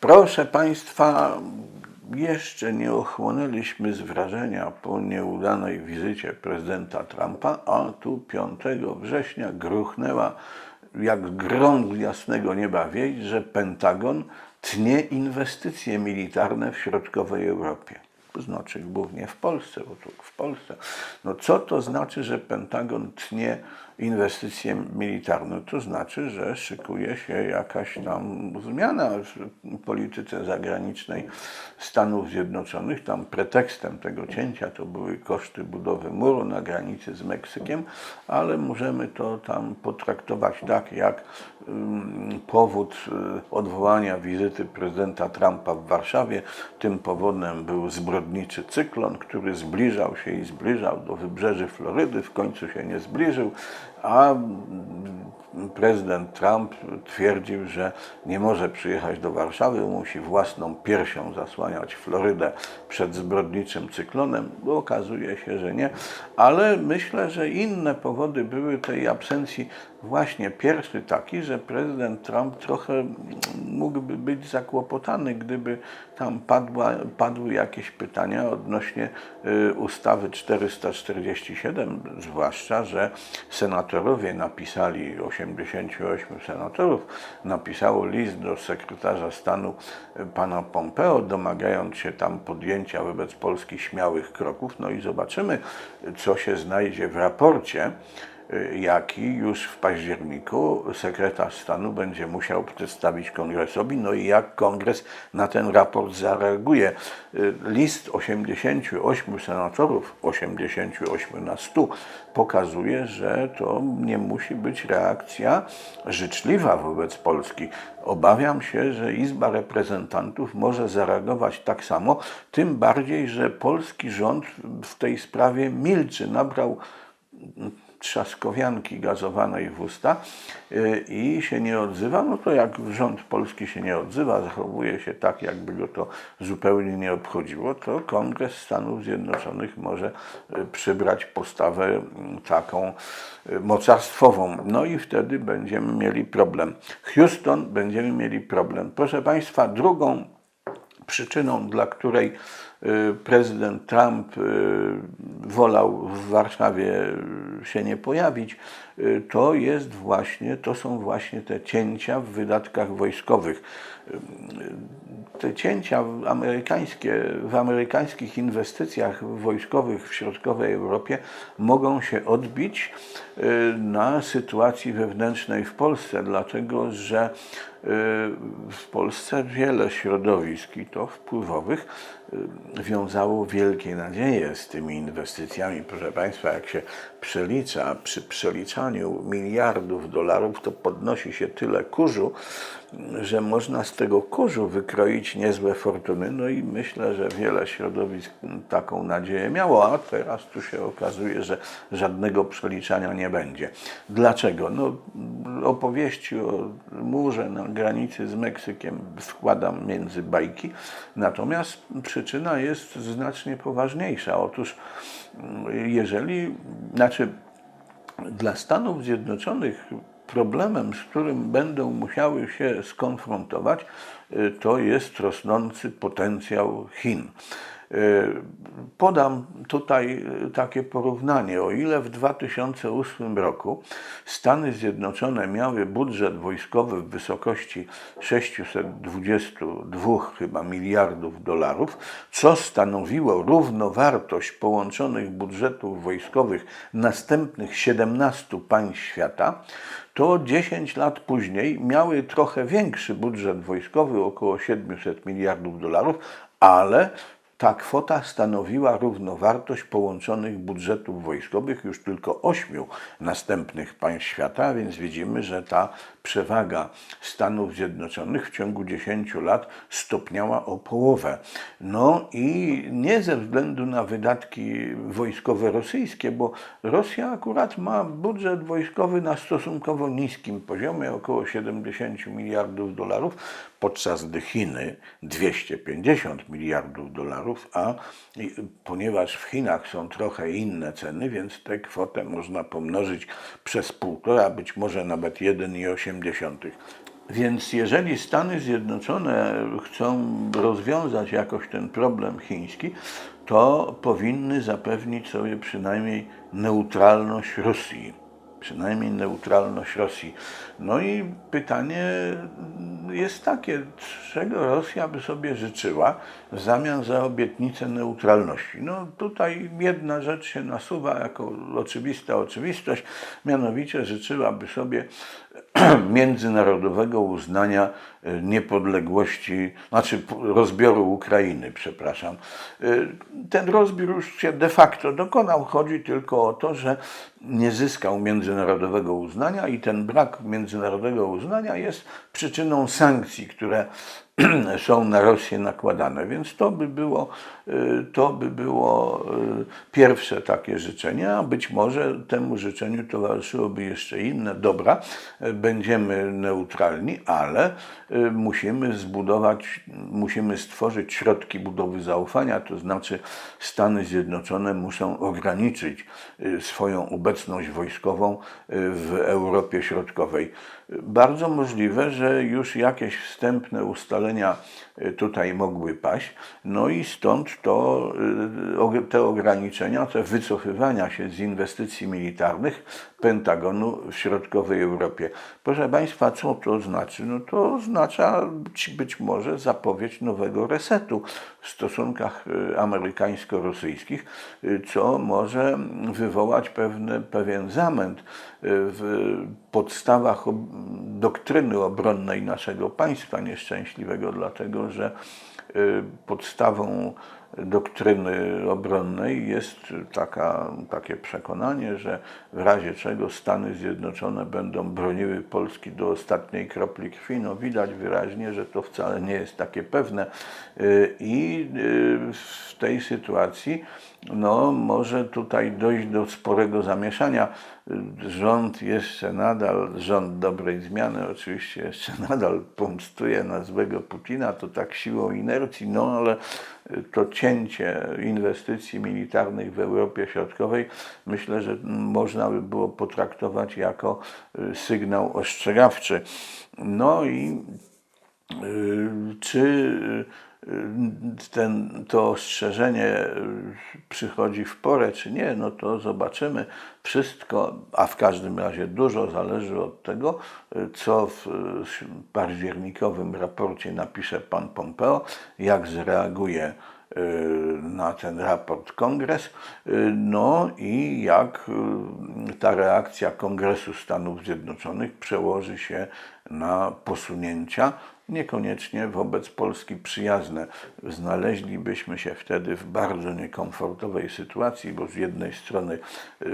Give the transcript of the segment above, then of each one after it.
Proszę Państwa, jeszcze nie ochłonęliśmy z wrażenia po nieudanej wizycie prezydenta Trumpa, a tu 5 września gruchnęła jak grom z jasnego nieba wieść, że Pentagon tnie inwestycje militarne w środkowej Europie. Znaczy głównie w Polsce, bo tu w Polsce. No co to znaczy, że Pentagon tnie inwestycje militarne? To znaczy, że szykuje się jakaś tam zmiana w polityce zagranicznej Stanów Zjednoczonych. Tam pretekstem tego cięcia to były koszty budowy muru na granicy z Meksykiem, ale możemy to tam potraktować tak, jak ym, powód y, odwołania wizyty prezydenta Trumpa w Warszawie. Tym powodem był zbrodniczy cyklon, który zbliżał się i zbliżał do wybrzeży Florydy, w końcu się nie zbliżył, a prezydent Trump twierdził, że nie może przyjechać do Warszawy, musi własną piersią zasłaniać Florydę przed zbrodniczym cyklonem, okazuje się, że nie. Ale myślę, że inne powody były tej absencji. Właśnie pierwszy taki, że prezydent Trump trochę mógłby być zakłopotany, gdyby tam padła, padły jakieś pytania odnośnie y, ustawy 447, zwłaszcza, że senatorowie napisali, 88 senatorów napisało list do sekretarza stanu y, pana Pompeo, domagając się tam podjęcia wobec Polski śmiałych kroków. No i zobaczymy, co się znajdzie w raporcie jaki już w październiku sekretarz stanu będzie musiał przedstawić kongresowi, no i jak kongres na ten raport zareaguje. Y, List 88 senatorów, 88 na 100, pokazuje, że to nie musi być reakcja życzliwa wobec Polski. Obawiam się, że Izba Reprezentantów może zareagować tak samo, tym bardziej, że polski rząd w tej sprawie milczy, nabrał trzaskowianki gazowanej w usta y, i się nie odzywa, no to jak rząd polski się nie odzywa, zachowuje się tak, jakby go to zupełnie nie obchodziło, to Kongres Stanów Zjednoczonych może y, przybrać postawę mm, taką y, mocarstwową. No i wtedy będziemy mieli problem. Houston będziemy mieli problem. Proszę Państwa, drugą przyczyną, dla której y, prezydent Trump y, wolał w Warszawie się nie pojawić, y, to jest właśnie, to są właśnie te cięcia w wydatkach wojskowych. Te cięcia amerykańskie, w amerykańskich inwestycjach wojskowych w środkowej Europie mogą się odbić na sytuacji wewnętrznej w Polsce, dlatego że w Polsce wiele środowisk i to wpływowych wiązało wielkie nadzieje z tymi inwestycjami. Proszę Państwa, jak się przelicza, przy przeliczaniu miliardów dolarów, to podnosi się tyle kurzu, że można z tego kurzu wykroić niezłe fortuny. No i myślę, że wiele środowisk taką nadzieję miało, a teraz tu się okazuje, że żadnego przeliczania nie będzie. Dlaczego? No, opowieści o murze na granicy z Meksykiem wkładam między bajki, natomiast przyczyna jest znacznie poważniejsza. Otóż jeżeli, znaczy dla Stanów Zjednoczonych problemem, z którym będą musiały się skonfrontować, y, to jest rosnący potencjał Chin. Y, Podam tutaj y, takie porównanie. O ile w 2008 roku Stany Zjednoczone miały budżet wojskowy w wysokości 622 chyba miliardów dolarów, co stanowiło równowartość połączonych budżetów wojskowych następnych 17 państw świata, to 10 lat później miały trochę większy budżet wojskowy, około 700 miliardów dolarów, ale ta kwota stanowiła równowartość połączonych budżetów wojskowych już tylko ośmiu następnych państw świata, więc widzimy, że ta przewaga Stanów Zjednoczonych w ciągu 10 lat stopniała o połowę. No i nie ze względu na wydatki wojskowe rosyjskie, bo Rosja akurat ma budżet wojskowy na stosunkowo niskim poziomie, około 70 miliardów dolarów, podczas gdy Chiny 250 miliardów dolarów, a ponieważ w Chinach są trochę inne ceny, więc tę kwotę można pomnożyć przez półtora, być może nawet 1,8. Więc jeżeli Stany Zjednoczone chcą rozwiązać jakoś ten problem chiński, to powinny zapewnić sobie przynajmniej neutralność Rosji. Przynajmniej neutralność Rosji. No i pytanie jest takie, czego Rosja by sobie życzyła w zamian za obietnicę neutralności. No tutaj jedna rzecz się nasuwa jako oczywista oczywistość, mianowicie życzyłaby sobie międzynarodowego uznania e, niepodległości, znaczy rozbioru Ukrainy, przepraszam. E, Ten rozbiór już się de facto dokonał. Chodzi tylko o to, że nie zyskał międzynarodowego uznania i ten brak międzynarodowego uznania jest przyczyną sankcji, które są na Rosję nakładane. Więc to by było, y, to by było y, pierwsze takie życzenie, a być może temu życzeniu towarzyszyłoby jeszcze inne. Dobra, y, będziemy neutralni, ale musimy zbudować, musimy stworzyć środki budowy zaufania, to znaczy Stany Zjednoczone muszą ograniczyć swoją obecność wojskową w Europie Środkowej. Bardzo możliwe, że już jakieś wstępne ustalenia tutaj mogły paść, no i stąd to, y, te ograniczenia, te wycofywania się z inwestycji militarnych Pentagonu w środkowej Europie. Proszę Państwa, co to znaczy? No to oznacza być- może zapowiedź nowego resetu w stosunkach y, amerykańsko-rosyjskich, y, co może wywołać pewne, pewien zamęt y, w podstawach doktryny obronnej naszego państwa nieszczęśliwego, dlatego że y, podstawą doktryny obronnej jest taka, takie przekonanie, że w razie czego Stany Zjednoczone będą broniły Polski do ostatniej kropli krwi. No widać wyraźnie, że to wcale nie jest takie pewne Y, i y, w tej sytuacji no, może tutaj dojść do sporego zamieszania. Rząd jeszcze nadal, rząd dobrej zmiany oczywiście jeszcze nadal pomstuje na złego Putina, to tak siłą inercji, no ale to cięcie inwestycji militarnych w Europie Środkowej myślę, że można by było potraktować jako y, sygnał ostrzegawczy. No i y, czy y, ten, to ostrzeżenie y, przychodzi w porę, czy nie, no to zobaczymy. Wszystko, a w każdym razie dużo zależy od tego, y, co w y, październikowym raporcie napisze pan Pompeo, jak zareaguje na ten raport kongres, no i jak ta reakcja Kongresu Stanów Zjednoczonych przełoży się na posunięcia, niekoniecznie wobec Polski przyjazne. Znaleźlibyśmy się wtedy w bardzo niekomfortowej sytuacji, bo z jednej strony y,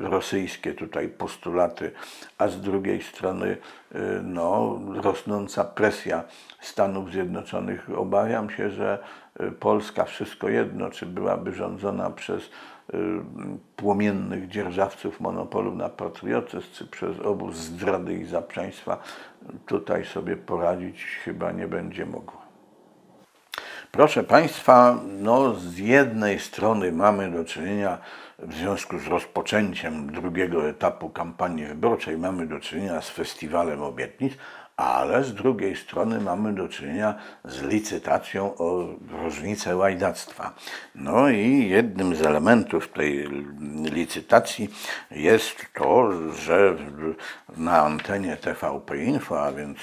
rosyjskie tutaj postulaty, a z drugiej strony y, no, rosnąca presja Stanów Zjednoczonych. Obawiam się, że y, Polska wszystko jedno, czy byłaby rządzona przez płomiennych dzierżawców monopolu na patriotyzm, przez obóz zdrady i zaprzeństwa, tutaj sobie poradzić chyba nie będzie mogła. Proszę Państwa, no z jednej strony mamy do czynienia w związku z rozpoczęciem drugiego etapu kampanii wyborczej, mamy do czynienia z festiwalem obietnic, ale z drugiej strony mamy do czynienia z licytacją o różnicę łajdactwa. No i jednym z elementów tej licytacji jest to, że na antenie TVP Info, a więc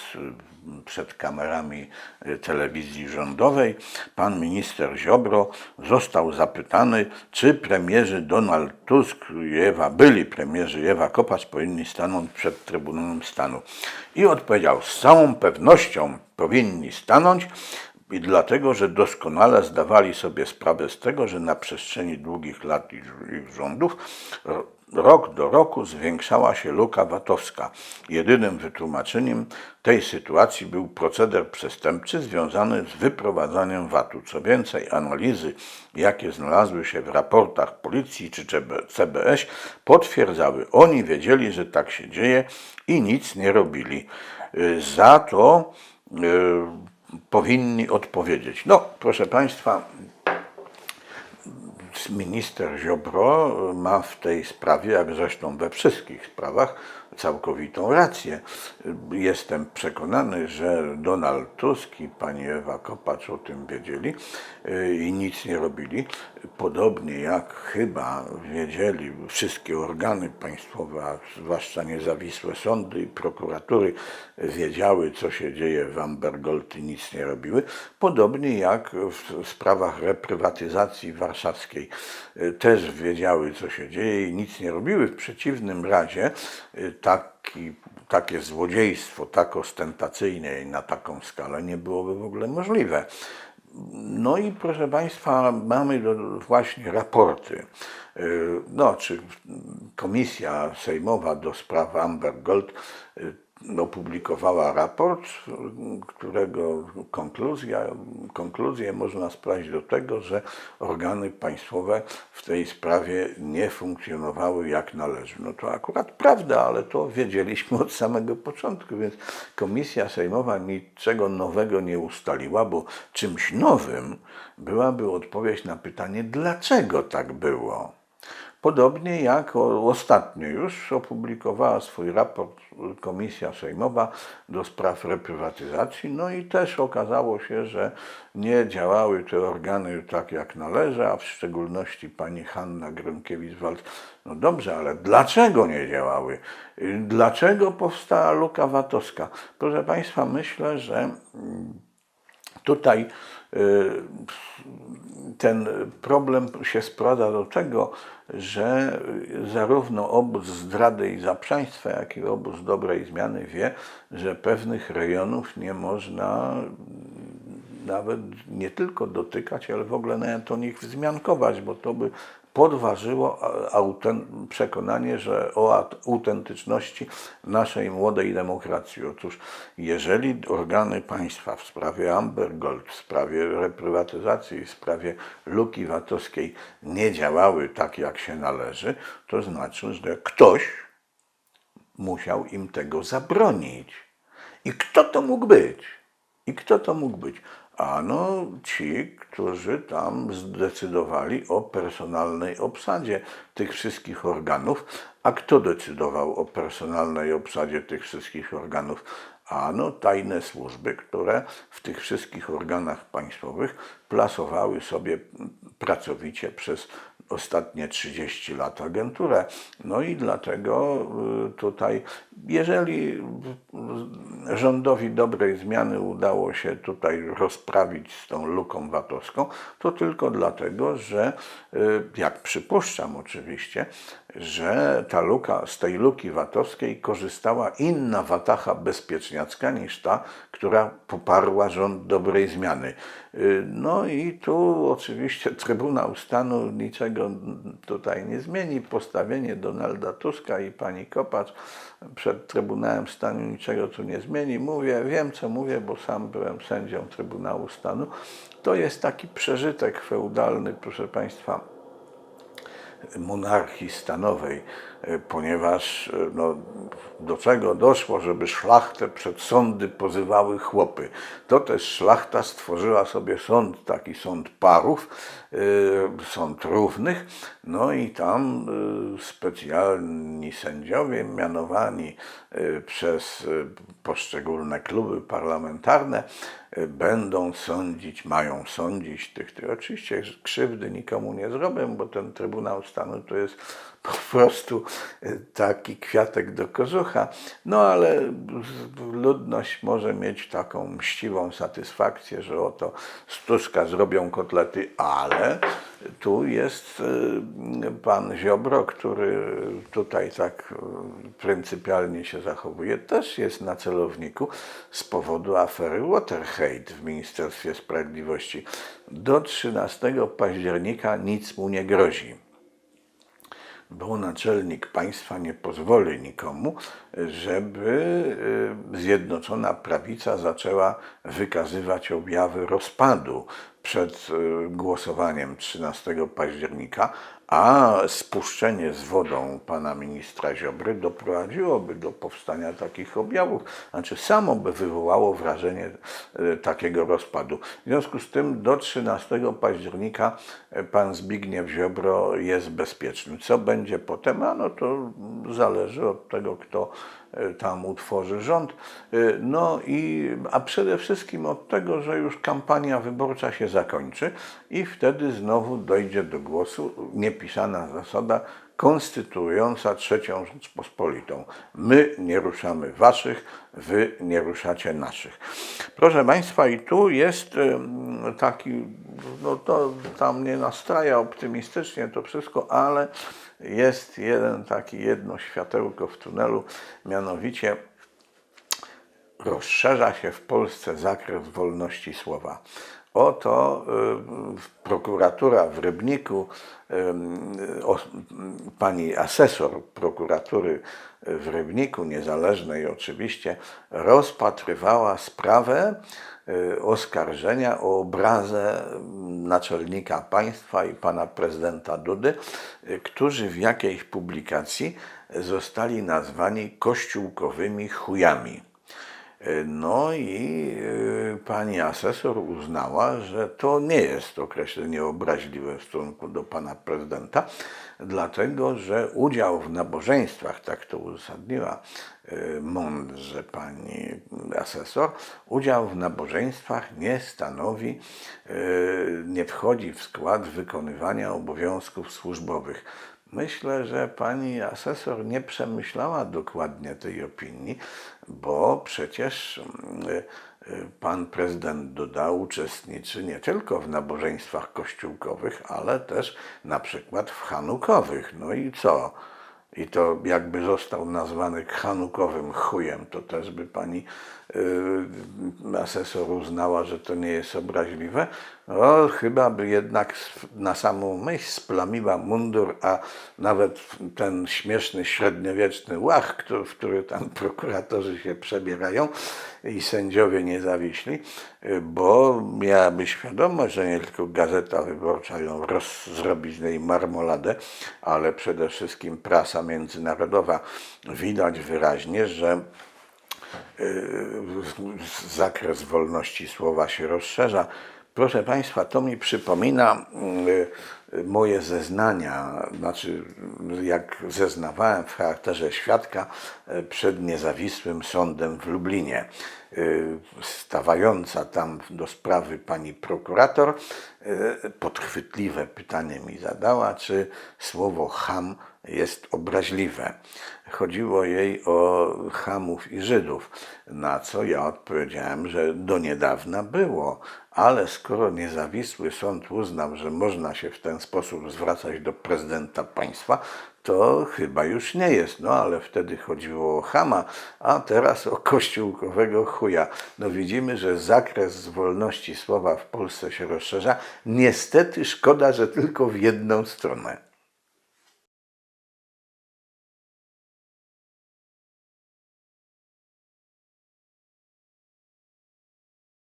przed kamerami y, telewizji rządowej, pan minister Ziobro został zapytany, czy premierzy Donald Tusk i Ewa, byli premierzy Ewa Kopacz powinni stanąć przed Trybunałem Stanu. I odpowiedział, z całą pewnością powinni stanąć, i dlatego, że doskonale zdawali sobie sprawę z tego, że na przestrzeni długich lat ich, rządów ro- rok do roku zwiększała się luka VAT-owska. Jedynym wytłumaczeniem tej sytuacji był proceder przestępczy związany z wyprowadzaniem VAT-u. Co więcej, analizy, jakie znalazły się w raportach policji czy CB CBS, potwierdzały, oni wiedzieli, że tak się dzieje i nic nie robili. Za to y, powinni odpowiedzieć. No, proszę Państwa, minister Ziobro ma w tej sprawie, jak zresztą we wszystkich sprawach, całkowitą rację. Jestem przekonany, że Donald Tusk i pani Ewa Kopacz o tym wiedzieli y, i nic nie robili. Podobnie jak chyba wiedzieli wszystkie organy państwowe, a zwłaszcza niezawisłe sądy i prokuratury wiedziały, co się dzieje w Amber Gold i nic nie robiły. Podobnie jak w sprawach reprywatyzacji warszawskiej y, też wiedziały, co się dzieje i nic nie robiły. W przeciwnym razie y, taki, takie złodziejstwo tak ostentacyjne i na taką skalę nie byłoby w ogóle możliwe. No i proszę Państwa, mamy właśnie raporty. Y, No, czy Komisja Sejmowa do spraw Amber Gold y, opublikowała raport, którego konkluzja, konkluzję można sprawdzić do tego, że organy państwowe w tej sprawie nie funkcjonowały jak należy. No to akurat prawda, ale to wiedzieliśmy od samego początku, więc Komisja Sejmowa niczego nowego nie ustaliła, bo czymś nowym byłaby odpowiedź na pytanie, dlaczego tak było. Podobnie jak ostatnio już opublikowała swój raport Komisja Sejmowa do spraw reprywatyzacji, no i też okazało się, że nie działały te organy tak jak należy, a w szczególności pani Hanna Gronkiewicz-Waltz. No dobrze, ale dlaczego nie działały? Dlaczego powstała luka VAT-owska? Proszę Państwa, myślę, że tutaj ten problem się sprowadza do tego, że zarówno obóz zdrady i zaprzaństwa, jak i obóz dobrej zmiany wie, że pewnych rejonów nie można nawet nie tylko dotykać, ale w ogóle nawet o nich wzmiankować, bo to by podważyło przekonanie, że o autentyczności naszej młodej demokracji. Otóż jeżeli organy państwa w sprawie Amber Gold, w sprawie reprywatyzacji, w sprawie luki VAT-owskiej nie działały tak, jak się należy, to znaczy, że ktoś musiał im tego zabronić. I kto to mógł być? I kto to mógł być? Ano ci, którzy tam zdecydowali o personalnej obsadzie tych wszystkich organów. A kto decydował o personalnej obsadzie tych wszystkich organów? Ano tajne służby, które w tych wszystkich organach państwowych plasowały sobie pracowicie przez ostatnie 30 lat agenturę. No i dlatego y, tutaj, jeżeli rządowi dobrej zmiany udało się tutaj rozprawić z tą luką VAT-owską, to tylko dlatego, że y, jak przypuszczam oczywiście, że ta luka, z tej luki VAT-owskiej korzystała inna watacha bezpieczniacka niż ta, która poparła rząd dobrej zmiany. Y, No i tu oczywiście Trybunał Stanu niczego tutaj nie zmieni. Postawienie Donalda Tuska i pani Kopacz przed Trybunałem Stanu niczego tu nie zmieni. Mówię, wiem co mówię, bo sam byłem sędzią Trybunału Stanu. To jest taki przeżytek feudalny, proszę Państwa, monarchii stanowej, ponieważ e, no, do czego doszło, żeby szlachtę przed sądy pozywały chłopy. To też szlachta stworzyła sobie sąd, taki sąd parów, e, sąd równych, no i tam e, specjalni sędziowie mianowani e, przez e, poszczególne kluby parlamentarne e, będą sądzić, mają sądzić tych, tych. Oczywiście krzywdy nikomu nie zrobię, bo ten Trybunał Stanu to jest po prostu e, taki kwiatek do kożucha. No ale ludność może mieć taką mściwą satysfakcję, że oto z Tuska zrobią kotlety, ale tu jest e, pan Ziobro, który tutaj tak e, pryncypialnie się zachowuje, też jest na celowniku z powodu afery Watergate w Ministerstwie Sprawiedliwości. Do 13 października nic mu nie grozi bo naczelnik państwa nie pozwoli nikomu, żeby y, Zjednoczona Prawica zaczęła wykazywać objawy rozpadu przed y, głosowaniem 13 października, A spuszczenie z wodą pana ministra Ziobry doprowadziłoby do powstania takich objawów, znaczy samo by wywołało wrażenie e, takiego rozpadu. W związku z tym do 13 października e, pan Zbigniew Ziobro jest bezpieczny. Co będzie potem? A no to zależy od tego, kto tam utworzy rząd. E, No i, a przede wszystkim od tego, że już kampania wyborcza się zakończy i wtedy znowu dojdzie do głosu niepisana zasada konstytuująca trzecią Rzeczpospolitą. My nie ruszamy waszych, wy nie ruszacie naszych. Proszę Państwa, i tu jest em, taki, no to tam nie nastraja optymistycznie to wszystko, ale jest jeden taki, jedno światełko w tunelu, mianowicie rozszerza się w Polsce zakres wolności słowa. Oto y, prokuratura w Rybniku, y, pani asesor prokuratury w Rybniku, niezależnej oczywiście, rozpatrywała sprawę y, oskarżenia o obrazę naczelnika państwa i pana prezydenta Dudy, którzy w jakiejś publikacji zostali nazwani kościółkowymi chujami. No i y, pani asesor uznała, że to nie jest określenie obraźliwe w stosunku do pana prezydenta, dlatego że udział w nabożeństwach, tak to uzasadniła y, mądrze pani asesor, udział w nabożeństwach nie stanowi, nie wchodzi w skład wykonywania obowiązków służbowych. Myślę, że pani asesor nie przemyślała dokładnie tej opinii, bo przecież mm, y, y, pan prezydent Duda uczestniczy nie tylko w nabożeństwach kościółkowych, ale też na przykład w hanukowych. No i co? I to jakby został nazwany hanukowym chujem, to też by pani y, asesor uznała, że to nie jest obraźliwe. No, chyba by jednak na samą myśl splamiła mundur, a nawet ten śmieszny średniowieczny łach, który, w który tam prokuratorzy się przebierają i sędziowie niezawiśli, y, bo miałaby świadomość, że nie tylko Gazeta Wyborcza ją zrobi z niej marmoladę, ale przede wszystkim prasa międzynarodowa. Widać wyraźnie, że y, zakres wolności słowa się rozszerza. Proszę Państwa, to mi przypomina y, moje zeznania, znaczy jak zeznawałem w charakterze świadka y, przed niezawisłym sądem w Lublinie. Y, Stawająca tam do sprawy pani prokurator podchwytliwe pytanie mi zadała, czy słowo ham jest obraźliwe. Chodziło jej o Hamów i Żydów, na co ja odpowiedziałem, że do niedawna było, ale skoro niezawisły sąd uznał, że można się w ten sposób zwracać do prezydenta państwa, to chyba już nie jest. No ale wtedy chodziło o Hama, a teraz o kościółkowego chuja. No widzimy, że zakres wolności słowa w Polsce się rozszerza. Niestety szkoda, że tylko w jedną stronę.